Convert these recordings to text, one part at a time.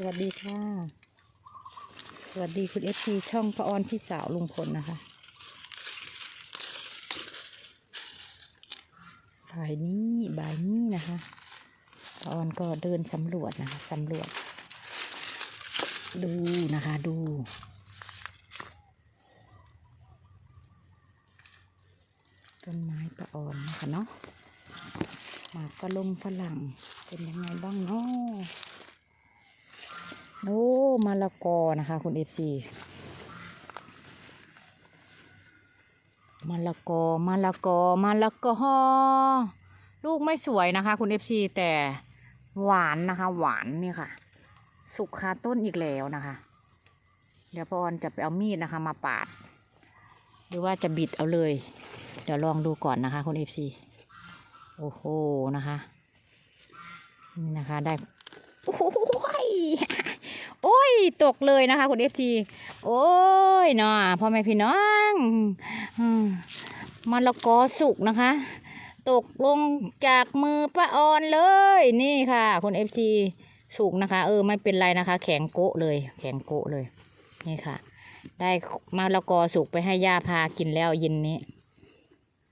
สวัสดีค่ะ สวัสดีคุณเอฟซีช่องพระออนพี่สาวลุงพลนะคะบ่ายนี้บ่ายนี้นะคะพระออนก็เดินสำรวจนะคะสำรวจ ดูนะคะดูต้นไม้ประออนนะคะเนาะหมากกระลงฝรั่งเป็นยังไงบ้างเนาะ โอ้มะละกอนะคะ คุณเอฟซีมะละกอมะละกอมะละกอลูกไม่สวยนะคะ คุณเอฟซีแต่หวานนะคะ หวานนี่ค่ะ สุกคาต้นอีกแล้วนะคะ เดี๋ยวพอออนจะไปเอามีดนะคะ มาปาด หรือว่าจะบิดเอาเลย เดี๋ยวลองดูก่อนนะคะ คุณเอฟซีโอ้โหนะคะนี่นะคะได้โอ้โหย โอ้ย ตกเลยนะคะคุณเอฟซีโอ้ยเนาะพ่อแม่พี่น้องมมะละกอสุกนะคะ ตกลงจากมือป้าออนเลยนี่ค่ะ คุณเอฟซีสุกนะคะ เออไม่เป็นไรนะคะ แข็งโกะเลย แข็งโกะเลย นี่ค่ะ ได้มะละกอสุกไปให้ย่าพากินแล้วเย็นนี้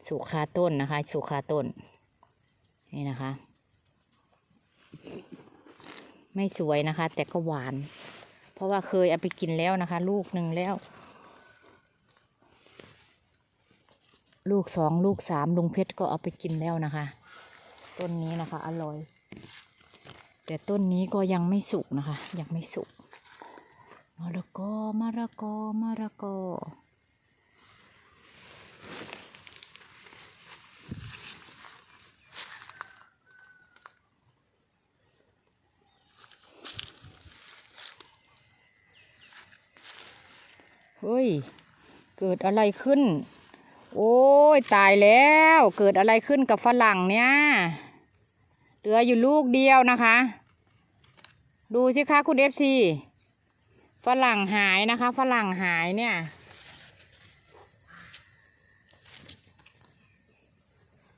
สุกคาต้นนะคะ สุกคาต้น นี่นะคะ ไม่สวยนะคะ แต่ก็หวาน เพราะว่าเคยเอาไปกินแล้วนะคะ ลูกหนึ่งแล้ว ลูกสองลูกสามลุงเพชรก็เอาไปกินแล้วนะคะ ต้นนี้นะคะ อร่อย แต่ต้นนี้ก็ยังไม่สุกนะคะ ยังไม่สุกมะละกอมะละกอมะละกอ เฮ้ย เกิดอะไรขึ้น โอ้ยตายแล้ว เกิดอะไรขึ้นกับฝรั่งเนี่ย เหลืออยู่ลูกเดียวนะคะ ดูสิคะคุณเอฟซีฝรั่งหายนะคะ ฝรั่งหายเนี่ย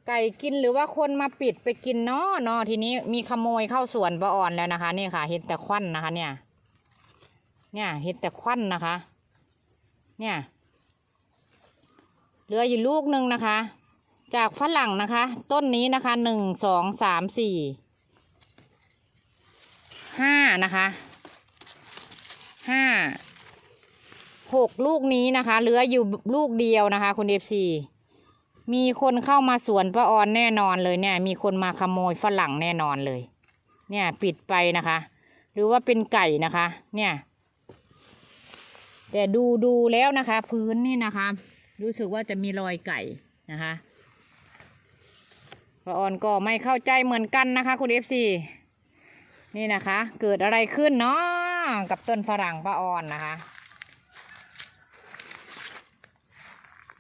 ไก่กินหรือว่าคนมาปิดไปกินเนาะเนาะทีนี้มีขโมยเข้าสวนปะอ่อนแล้วนะคะ นี่ค่ะ เห็นแต่ควันนะคะ เนี่ย เนี่ยเห็นแต่ควันนะคะ เนี่ยเหลืออยู่ลูกหนึ่งนะคะ จากฝรั่งนะคะ ต้นนี้นะคะหนึ่งสองสามสี่ห้านะคะห้าหกลูกนี้นะคะเหลืออยู่ลูกเดียวนะคะ คุณเอฟซีมีคนเข้ามาสวนป้าออนแน่นอนเลยเนี่ย มีคนมาขโมยฝรั่งแน่นอนเลย เนี่ยปิดไปนะคะ หรือว่าเป็นไก่นะคะ เนี่ย แต่ดูดูแล้วนะคะ พื้นนี่นะคะ รู้สึกว่าจะมีรอยไก่นะคะป้าออนก็ไม่เข้าใจเหมือนกันนะคะ คุณเอฟซีนี่นะคะ เกิดอะไรขึ้นเนาะกับต้นฝรั่งป้าออนนะคะ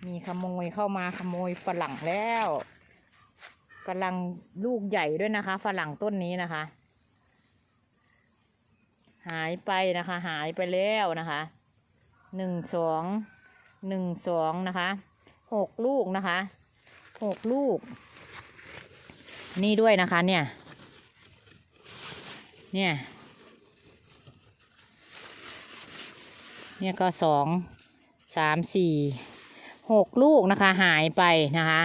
มีขโมยเข้ามาขโมยฝรั่งแล้วกำลังลูกใหญ่ด้วยนะคะ ฝรั่งต้นนี้นะคะ หายไปนะคะ หายไปแล้วนะคะ หนึ่งสองหนึ่งสองนะคะหกลูกนะคะหกลูก นี่ด้วยนะคะเนี่ย เนี่ย เนี่ยก็สองสามสี่หกลูกนะคะหายไปนะคะ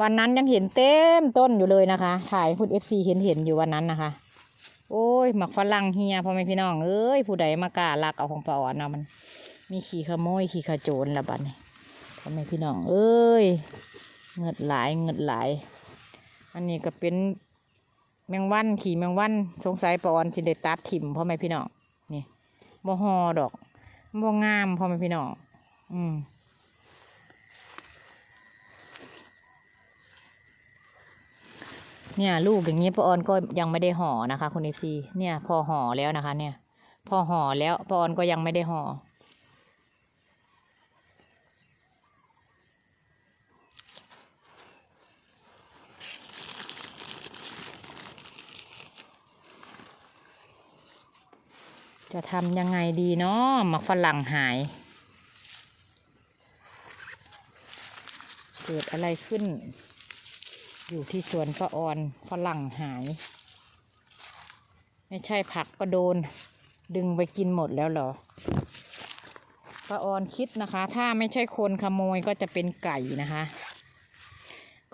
วันนั้นยังเห็นเต็มต้นอยู่เลยนะคะ ถ่ายคุณเอฟซีเห็นเห็นอยู่วันนั้นนะคะ โอ้ยหมักฝรั่งเฮียพ่อแม่พี่น้องเอ้ยผู้ใดมากล้าลักเอาของปลาอ่อนเนาะมัน มีขี่ขโมยขี่ขโจรละบัดนี้พ่อแม่พี่น้อง เอ้ยเงิดหลายเงิดหลาย อันนี้ก็เป็นแมงวันขี่แมงวันสงสัยปอนสิได้ตัดถิ่มพ่อแม่พี่น้องนี่บ่ฮอดอกบ่งามพ่อแม่พี่น้องอืมเนี่ยลูกอย่างนี้ปอนก็ยังไม่ได้ห่อนะคะ คุณเอฟซีเนี่ย พอห่อแล้วนะคะ เนี่ย พอห่อแล้วปอนก็ยังไม่ได้ห่อ จะทำยังไงดีเนาะหมักฝรั่งหาย เกิดอะไรขึ้น อยู่ที่สวนป้าออนฝรั่งหาย ไม่ใช่ผักก็โดน ดึงไปกินหมดแล้วเหรอป้าออนคิดนะคะ ถ้าไม่ใช่คนขโมยก็จะเป็นไก่นะคะ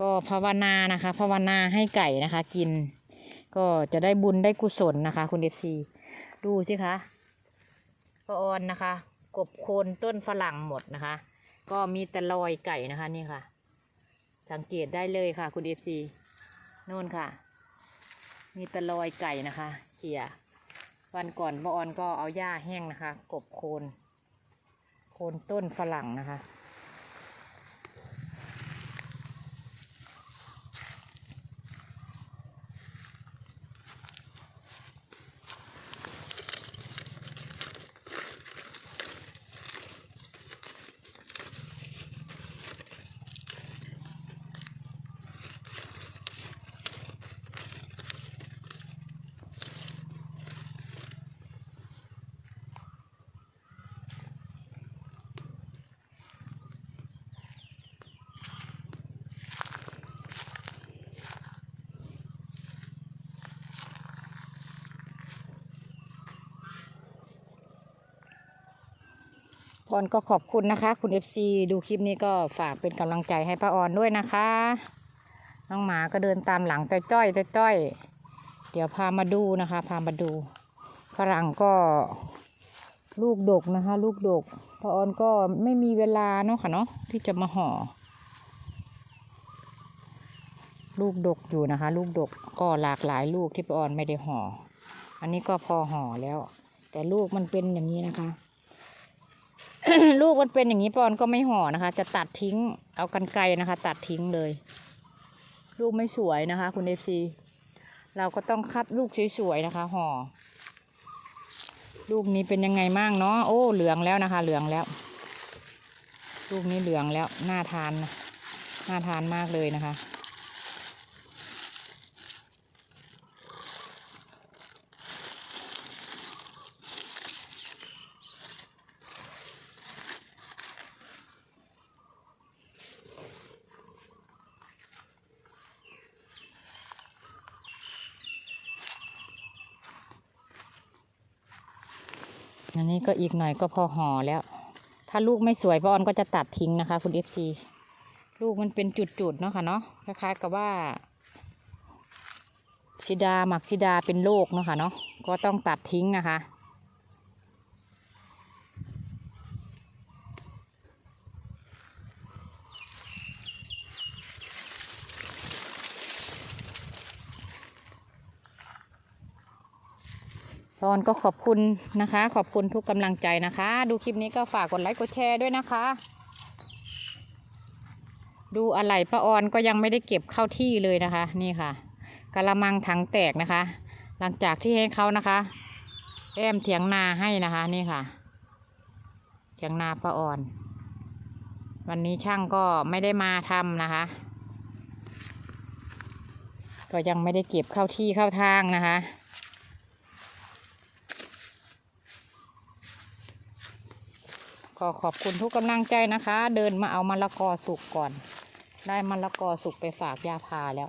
ก็ภาวนานะคะ ภาวนาให้ไก่นะคะ กิน ก็จะได้บุญได้กุศลนะคะ คุณเอฟซี ดูสิคะป้าออนนะคะ กบโคนต้นฝรั่งหมดนะคะ ก็มีแต่รอยไก่นะคะนี่ค่ะ สังเกตได้เลยค่ะ คุณเอฟซีโน่นค่ะ มีแต่รอยไก่นะคะเขี่ยวันก่อนป้าออนก็เอาหญ้าแห้งนะคะ กบโคน โคนต้นฝรั่งนะคะ พรก็ขอบคุณนะคะ คุณ FC ดูคลิปนี้ก็ฝากเป็นกำลังใจให้ป้าออนด้วยนะคะ น้องหมาก็เดินตามหลังจ้อยจ้อยๆจ้อย เดี๋ยวพามาดูนะคะ พามาดูฝรั่งก็ลูกดกนะคะ ลูกดกป้าออนก็ไม่มีเวลาเนาะค่ะเนาะที่จะมาห่อ ลูกดกอยู่นะคะ ลูกดกก็หลากหลายลูกที่ป้าออนไม่ได้ห่อ อันนี้ก็พอห่อแล้ว แต่ลูกมันเป็นอย่างนี้นะคะ ลูกมันเป็นอย่างนี้ปอนก็ไม่ห่อนะคะ จะตัดทิ้ง เอากันไกลนะคะ ตัดทิ้งเลย ลูกไม่สวยนะคะ คุณเอฟซีเราก็ต้องคัดลูกสวยๆนะคะห่อลูกนี้เป็นยังไงมั่งเนาะโอ้เหลืองแล้วนะคะ เหลืองแล้ว ลูกนี้เหลืองแล้วน่าทานนะน่าทานมากเลยนะคะ อันนี้ก็อีกหน่อยก็พอห่อแล้ว ถ้าลูกไม่สวยป้าออนก็จะตัดทิ้งนะคะ คุณเอฟซีลูกมันเป็นจุดๆเนาะค่ะเนาะคล้ายๆกับว่าซิดาหมักซิดาเป็นโรคเนาะค่ะเนาะก็ต้องตัดทิ้งนะคะ ตอนก็ขอบคุณนะคะ ขอบคุณทุกกำลังใจนะคะ ดูคลิปนี้ก็ฝากกดไลค์กดแชร์ด้วยนะคะ ดูอะไรป้าออนก็ยังไม่ได้เก็บเข้าที่เลยนะคะ นี่ค่ะกะละมังถังแตกนะคะ หลังจากที่ให้เขานะคะแอมเถียงนาให้นะคะนี่ค่ะ เถียงนาป้าออน วันนี้ช่างก็ไม่ได้มาทำนะคะ ก็ยังไม่ได้เก็บเข้าที่เข้าทางนะคะ ก็ขอบคุณทุกกำลังใจนะคะ เดินมาเอามะละกอสุกก่อน ได้มะละกอสุกไปฝากยาพาแล้ว